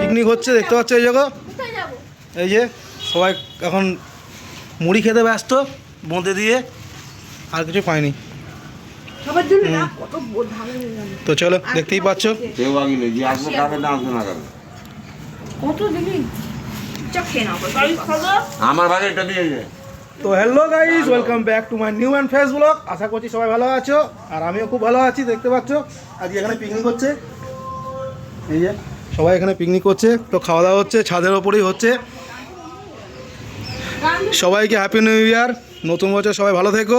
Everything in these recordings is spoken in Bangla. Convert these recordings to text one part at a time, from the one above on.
পিকনিক হচ্ছে দেখতে পাচ্ছ এই জায়গা? এই যে সবাই এখন মুড়ি খেতে ব্যস্ত বোঁদে দিয়ে আর কিছু পাইনি তো চলো দেখতেই পাচ্ছ। আমার তো hello guys welcome back to my new and fresh blog আশা করছি সবাই ভালো আছো আর আমিও খুব ভালো আছি দেখতে পাচ্ছ। আজকে এখানে পিকনিক হচ্ছে। এই যে সবাই এখানে পিকনিক করছে, তো খাওয়া দাওয়া হচ্ছে, ছাদের ওপরেই হচ্ছে। সবাইকে হ্যাপি নিউ ইয়ার নতুন বছর সবাই ভালো থেকো।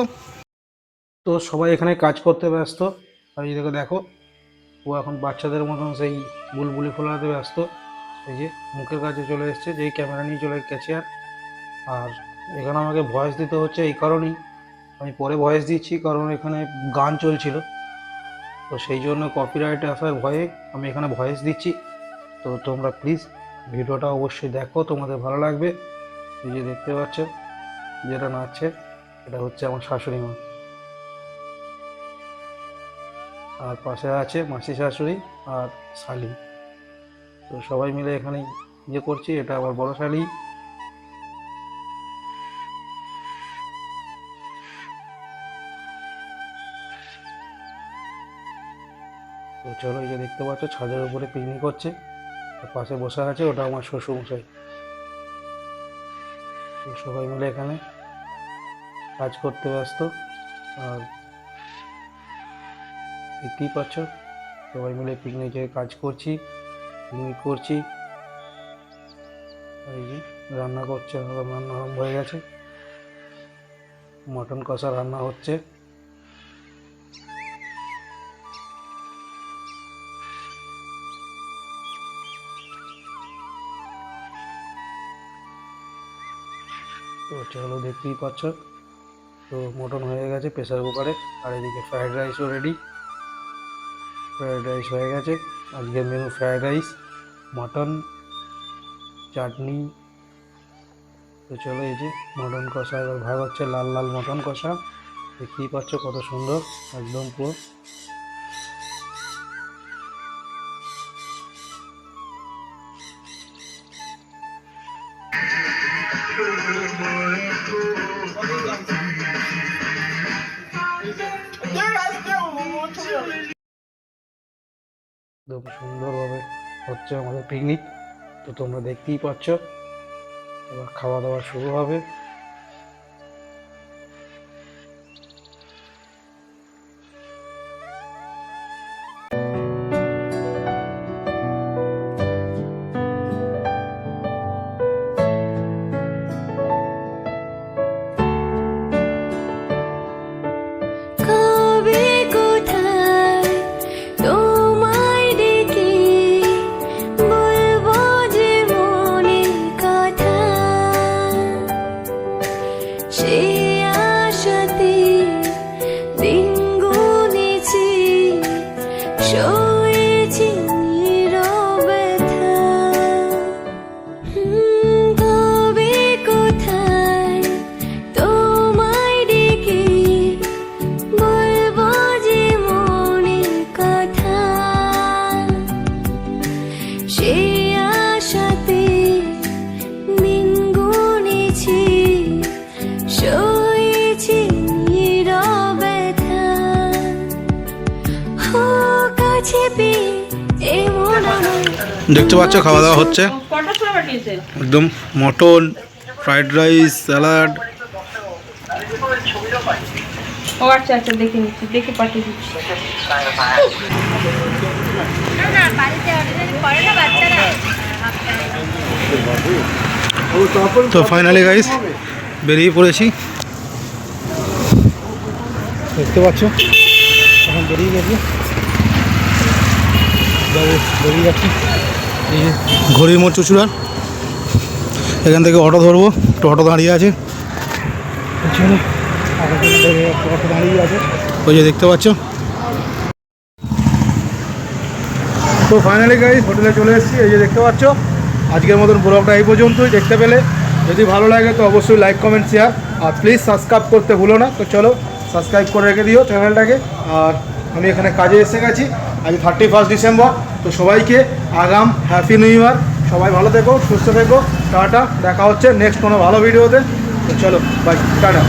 তো সবাই এখানে কাজ করতে ব্যস্ত, আর এই দেখো দেখো, ও এখন বাচ্চাদের মতন সেই বুলবুলি ফোলাতে ব্যস্ত। এই যে মুখের কাছে চলে এসছে যেই ক্যামেরা নিয়ে চলে গেছে আর। আর এখানে আমাকে ভয়েস দিতে হচ্ছে এই কারণেই। আমি পরে ভয়েস দিচ্ছি, কারণ এখানে গান চলছিল। তো সেই জন্য কপিরাইট আসার ভয়ে আমি এখানে ভয়েস দিচ্ছি। তো তোমরা প্লিজ ভিডিওটা অবশ্যই দেখো, তোমাদের ভালো লাগবে। যে দেখতে পাচ্ছ যেটা নাচছে, এটা হচ্ছে আমার শাশুড়ি মা। আর পাশে আছে মাসি শাশুড়ি আর শালি। তো সবাই মিলে এখানে ইয়ে করছি, এটা আমার বড় শালি। তো চলো এই যে দেখতে পাচ্ছ, ছাদের উপরে পিকনিক হচ্ছে। পাশে বসে আছে ওটা আমার শ্বশুর মশাই সবাই মিলে এখানে কাজ করতে ব্যস্ত। আর দেখতেই পাচ্ছ, সবাই মিলে পিকনিকে কাজ করছি পিকনিক করছি। এই যে রান্না করছে, রান্না আরম্ভ হয়ে গেছে। মটন কষা রান্না হচ্ছে। তো চলো দেখতেই পাচ্ছ। তো মটন হয়ে গেছে প্রেসার কুকারে। আর এদিকে ফ্রায়েড রাইসও রেডি ফ্রায়েড রাইস হয়ে গেছে। আজকের menu fried rice mutton chutney তো চলো এই যে মটন কষা, এবার ভাগ হচ্ছে লাল লাল মটন কষা। দেখতেই পাচ্ছ কত সুন্দর, একদম পুরো। একদম সুন্দরভাবে হচ্ছে আমাদের পিকনিক তো তোমরা দেখতেই পাচ্ছ। এবার খাওয়া দাওয়া শুরু হবে। 记忆 দেখতে পাচ্ছ খাওয়া দাওয়া হচ্ছে। একদম মটন ফ্রাইড রাইস স্যালাড। ও আচ্ছা আচ্ছা দেখে নিচ্ছি দেখে পাঠিয়ে দিচ্ছি। তো ফাইনালি গাইস বেরিয়ে পড়েছি। দেখতে পাচ্ছ? এখন বেরিয়ে গেছি। যাব বেরিয়ে যাচ্ছি। ঘড়ির মোড় চুচুড়ার। এখান থেকে অটো ধরবো, একটু অটো দাঁড়িয়ে আছে। অটো দাঁড়িয়ে আছে ওই যে দেখতে পাচ্ছ। তো ফাইনালি গাইস হোটেলে চলে এসেছি, এই যে দেখতে পাচ্ছ। আজকের মতন ব্লগটা এই পর্যন্তই, দেখতে পেলে। যদি ভালো লাগে তো অবশ্যই লাইক কমেন্ট শেয়ার আর প্লিজ সাবস্ক্রাইব করতে ভুলো না। তো চলো সাবস্ক্রাইব করে রেখে দিও চ্যানেলটাকে আর আমি এখানে কাজে এসে গেছি। আজ থার্টি ফার্স্ট ডিসেম্বর তো সবাইকে আগাম হ্যাপি নিউ ইয়ার সবাই ভালো থেকো, সুস্থ থেকো। টাটা, দেখা হচ্ছে নেক্সট কোনো ভালো ভিডিওতে তো। চলো বাই টাটা।